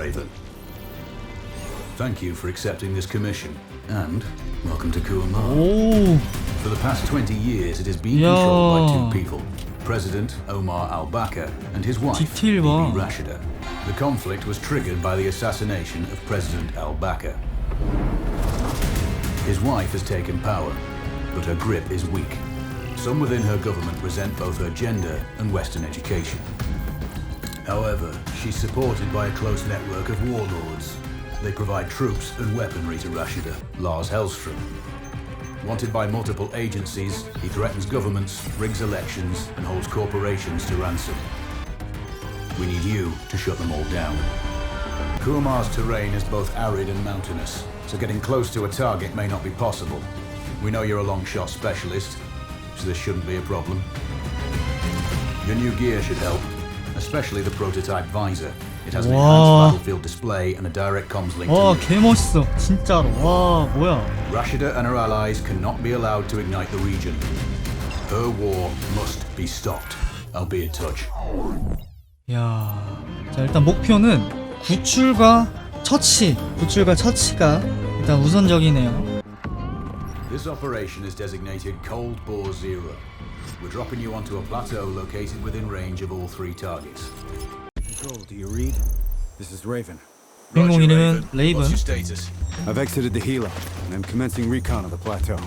Raven. Thank you for accepting this commission, and welcome to KUWAIT. For the past 20 years, it has been controlled by two people, President Omar al-Bakr and his wife, Bibi Rashida. The conflict was triggered by the assassination of President al-Bakr. His wife has taken power, but her grip is weak. Some within her government resent both her gender and Western education. However, she's supported by a close network of warlords. They provide troops and weaponry to Rashida, Lars Hellstrom, Wanted by multiple agencies, he threatens governments, rigs elections, and holds corporations to ransom. We need you to shut them all down. Kuamar's terrain is both arid and mountainous, so getting close to a target may not be possible. We know you're a long shot specialist, so this shouldn't be a problem. Your new gear should help, especially the prototype visor. It has an Wow. enhanced battlefield display and a direct comms link to 와, you. 개멋있어. 진짜로. 와, 뭐야. Rashida and her allies cannot be allowed to ignite the region. Her war must be stopped. I'll be in touch. 야, 자 일단 목표는 구출과 처치, 구출과 처치가 일단 우선적이네요. This operation is designated Cold Bore Zero. We're dropping you onto a plateau located within range of all three targets. Control, do you read? This is Raven. Roger, Raven. Raven. What's your status? I've exited the Gila, and I'm commencing recon of the plateau.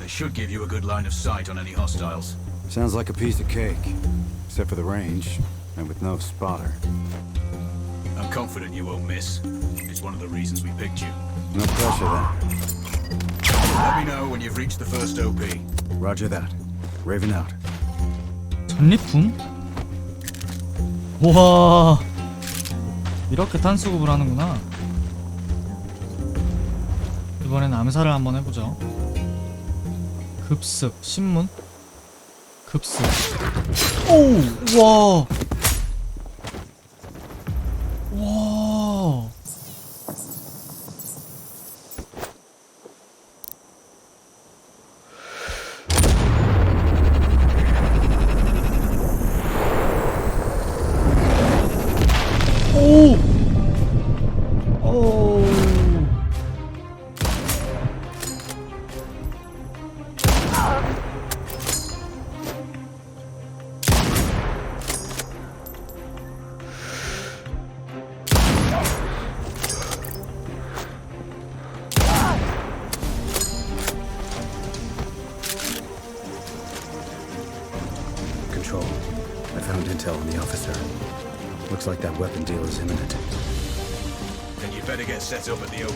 They should give you a good line of sight on any hostiles. Sounds like a piece of cake. Except for the range, and with no spotter. I'm confident you won't miss. It's one of the reasons we picked you. No pressure, then. Let me know when you've reached the first OP. Roger that. Raven out. 전리품? 와, 이렇게 탄수급을 하는구나. 이번엔 암살을 한번 해보죠. 급습, 신문? 급습. 오, 와. 와. like that weapon deal is imminent. Then you better get set up at the OP.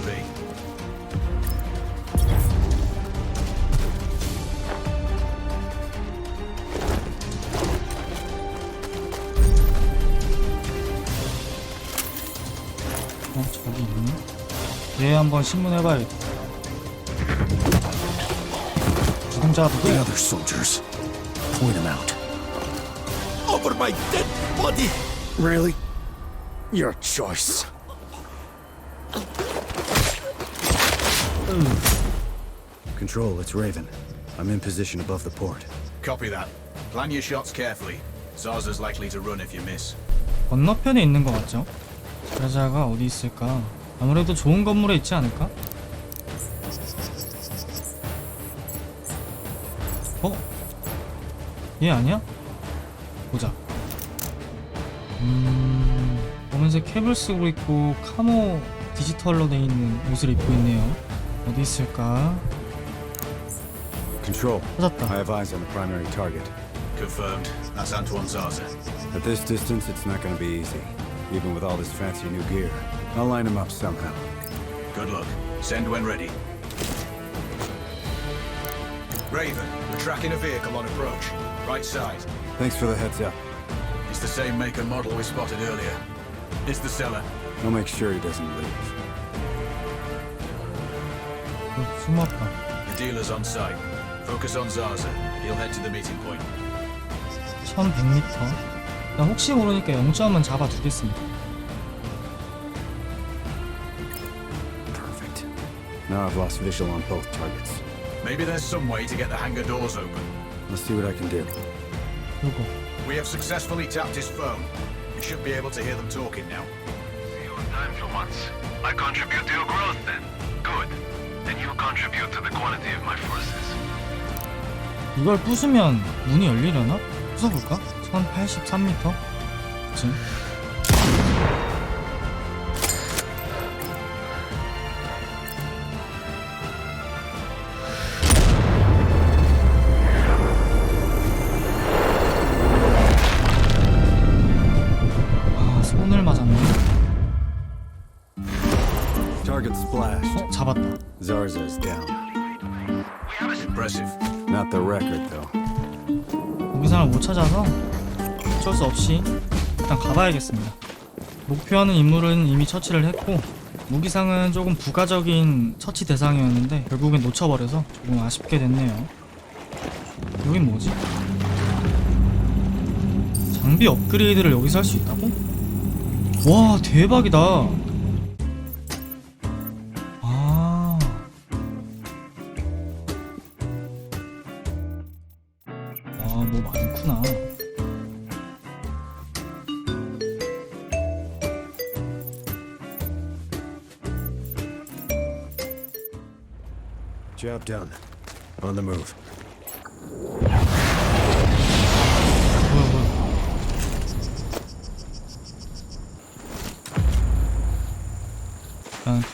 어, 저기 있네. 얘 한번 신문 해봐야겠다. 죽음자부터 The other soldiers. Point them out. Over my dead body! Really? Your choice. Control, it's Raven. I'm in position above the port. Copy that. Plan your shots carefully. Zarza's likely to run if you miss. 건너편에 있는 것 같죠? 자자가 어디 있을까? 아무래도 좋은 건물에 있지 않을까? 어? 얘 아니야? 보자. 음, 검은색 캡을 쓰고 있고 카모 디지털로 돼 있는 옷을 입고 있네요. 어디 있을까? Control. I 찾았다. have eyes on the primary target. Confirmed. That's Antoine Zarza. At this distance, it's not going to be easy, even with all this fancy new gear. I'll line him up somehow. Good luck. Send when ready. Raven, we're tracking a vehicle on approach. Right side. Thanks for the heads up. It's the same make and model we spotted earlier. It's the seller. I'll make sure he doesn't leave. 어, 숨었다. The dealer's on site. Focus on Zarza. He'll head to the meeting point. 1100m. 나 혹시 모르니까 0점은 잡아두겠습니다. Perfect. Now I've lost visual on both targets. Maybe there's some way to get the hangar doors open. Let's see what I can do. 요거. We have successfully tapped his phone. You should be able to hear them talking now. time for once. I contribute to your growth then. Good. Then you contribute to the quality of my forces. 이걸 부수면 문이 열리려나? 부숴볼까? 1083m? 그치? 손을 맞았네. Target splashed. 어, 잡았다. Zarza's down. Impressive. Not the record, though. 무기상을 못 찾아서 어쩔 수 없이 일단 가봐야겠습니다. 목표하는 인물은 이미 처치를 했고 무기상은 조금 부가적인 처치 대상이었는데 결국엔 놓쳐버려서 조금 아쉽게 됐네요. 여긴 뭐지? 장비 업그레이드를 여기서 할 수 있다고? 와 대박이다. 아. 아, 뭐 많구나. Job done. On the move.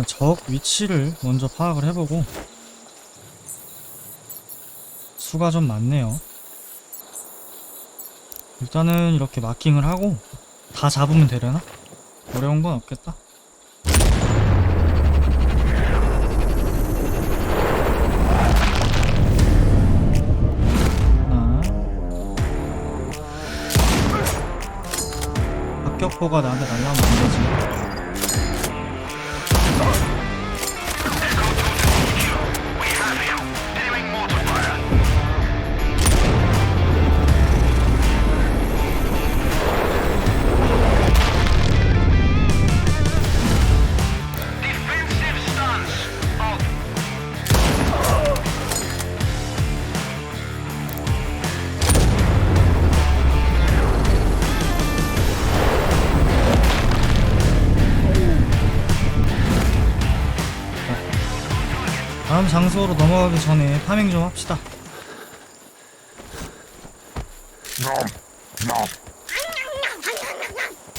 일단 적 위치를 먼저 파악을 해보고 수가 좀 많네요. 일단은 이렇게 마킹을 하고 다 잡으면 되려나? 어려운 건 없겠다. 하나. 합격포가 나한테 날라오면 안 되지. 장소로 넘어가기 전에 파밍 좀 합시다.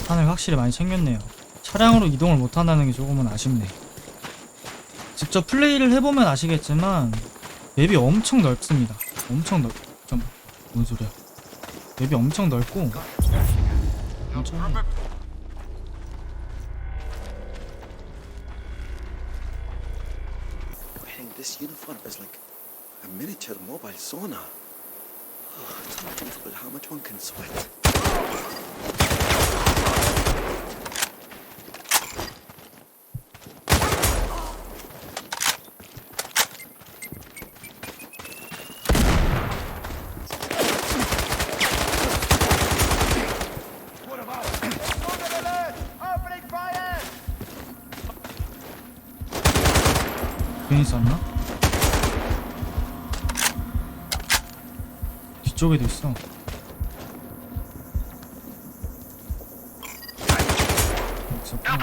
산을 확실히 많이 챙겼네요. 차량으로 이동을 못한다는 게 조금은 아쉽네. 직접 플레이를 해보면 아시겠지만 맵이 엄청 넓습니다. 엄청 넓... 좀... 뭔 소리야. 맵이 엄청 넓고 엄청... sauna. Oh, it's unbelievable how much one can sweat. 뒤쪽에도 있어. 있었구나.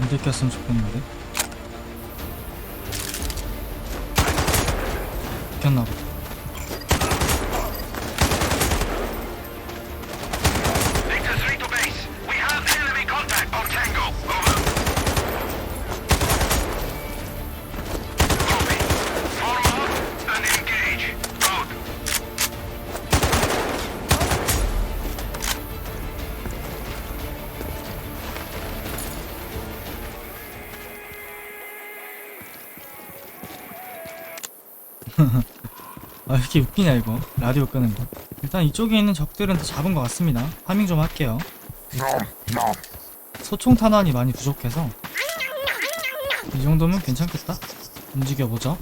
안 들켰으면 좋겠는데. open up. 이렇게 웃기냐 이거? 라디오 끄는 거. 일단 이쪽에 있는 적들은 다 잡은 것 같습니다. 파밍 좀 할게요. 소총 탄환이 많이 부족해서. 이 정도면 괜찮겠다? 움직여보죠.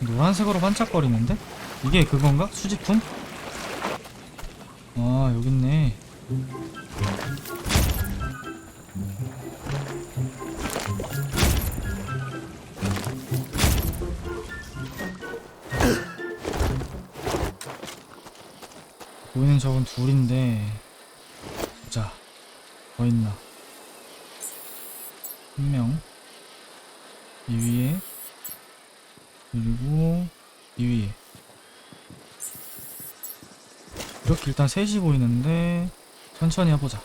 노란색으로 반짝거리는데? 이게 그건가? 수집품? 아 여기 있네 보이는 적은 둘인데. 보자 더 있나? 한 명. 이 위에. 그리고 이 위에. 이렇게 일단 셋이 보이는데 천천히 해보자.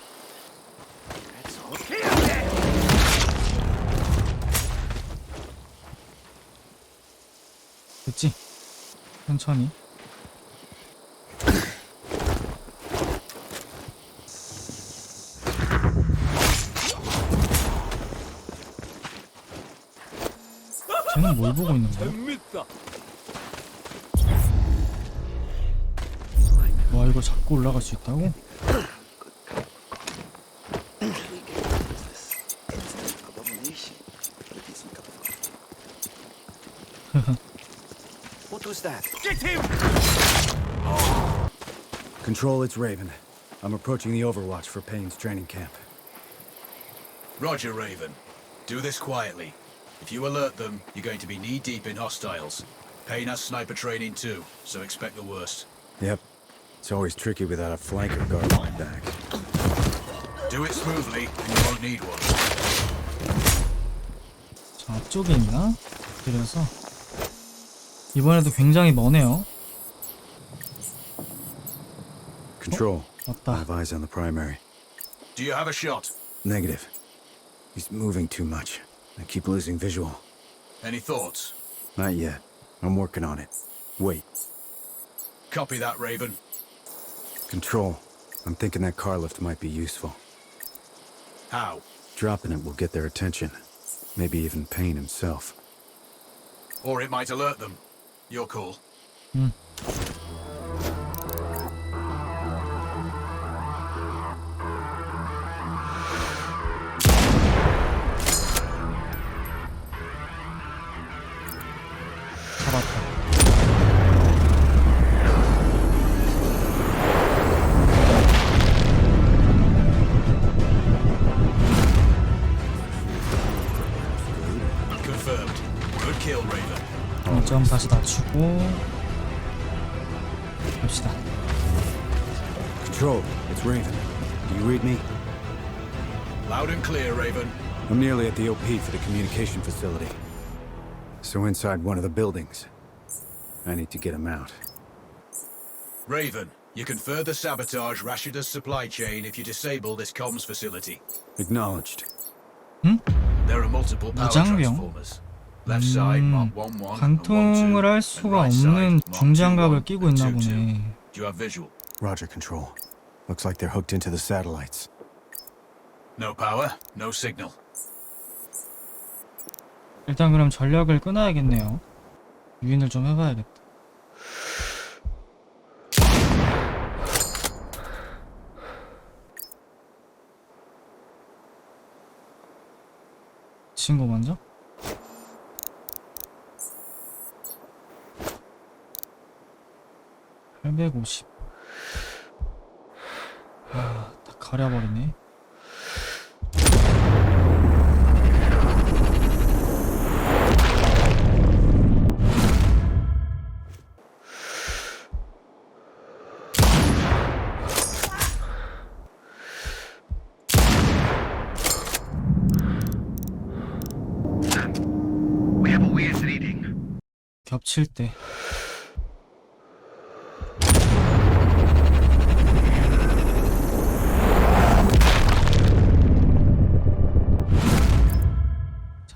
됐지? 천천히 와 이거 잡고 올라갈 수 있다고? Abomination. But a decent cup of coffee. What was that? Control, it's Raven. I'm approaching the Overwatch for Payne's training camp. Roger, Raven. Do this quietly. If you alert them, you're going to be knee-deep in hostiles. Payne has sniper training too, so expect the worst. Yep. It's always tricky without a flanker guard my back. Do it smoothly, and you won't need one. 저 앞쪽에 있나? 그래서 이번에도 굉장히 머네요 Control. I 맞다 have eyes on the primary. Do you have a shot? Negative. He's moving too much. I keep losing visual. Any thoughts? Not yet. I'm working on it. Wait. Copy that, Raven. Control. I'm thinking that car lift might be useful. How? Dropping it will get their attention. Maybe even Payne himself. Or it might alert them. Your call. 잡 다시 낮추고 갑시다 Control. It's Raven. Do you read me? Loud and clear, Raven. I'm nearly at the OP for the communication facility. So inside one of the buildings. I need to get him out. Raven, you can further sabotage Rashida's supply chain if you disable this comms facility. Acknowledged. There are multiple power 무장병? transformers. Left side, 음, Mark 1 1 and 1 2, 관통을 할 수가 없는 side, Mark 2 중장갑을 1 끼고 있나 2 2. 보네? Roger, Control. Looks like they're hooked into the satellites. No power, no signal. 일단 그럼 전력을 끊어야겠네요 유인을 좀 해봐야겠다 친구 먼저? 350. 하, 다 가려버리네. 겹칠 때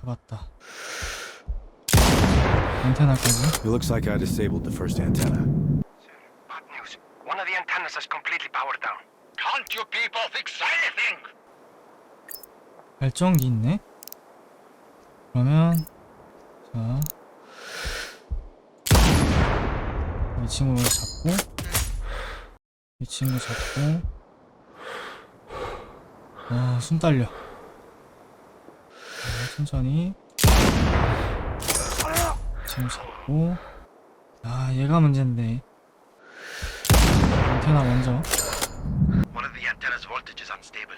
잡았다 안테나까지 It looks like I disabled the first antenna. Bad news. One of the antennas is completely powered down. Can't you people fix anything? 발전기 있네 그러면 자. 이 친구 잡고 이 친구 잡고 아, 숨 딸려. 자, 천천히. 지금 잡고. 아, 얘가 문제인데. 안테나 먼저. Unstable.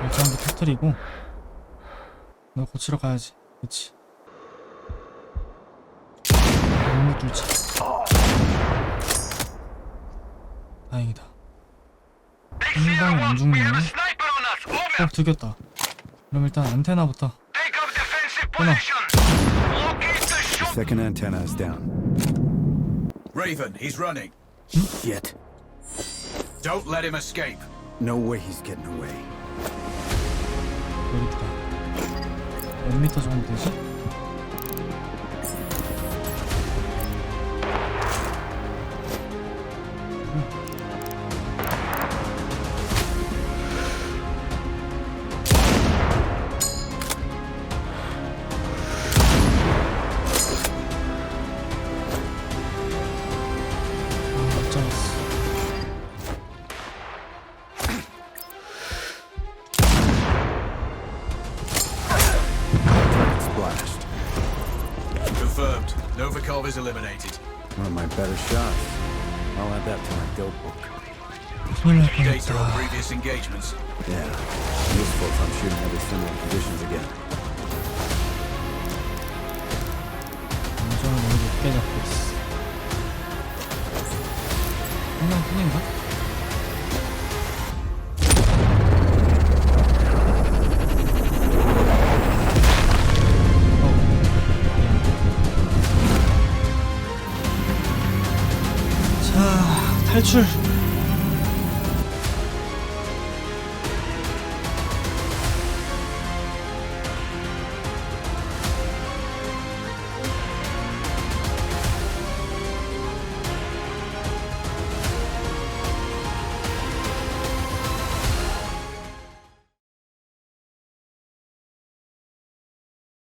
발전기 터트리고. 너 고치러 가야지. 그치. 너무 뚫자. 다행이다. 상당히 안 죽네. Sniper on us! Over! 어, 들켰다. 그럼 일단 안테나부터. Take up defensive Come on. position! Locate the shot! Second antenna is down. Raven, he's running. Shit. Don't let him escape. No way he's getting away. 여기 있다. 몇 미터 정도 되지? Novikov is eliminated. One of my better shots. I'll add that to my dope book. 큰일 날 Data on 뻔했다. previous engagements. Yeah. Useful if I'm shooting under similar conditions again. 감정을 너무 높게 잡고 있어. 한명 뿐인가? Adventure.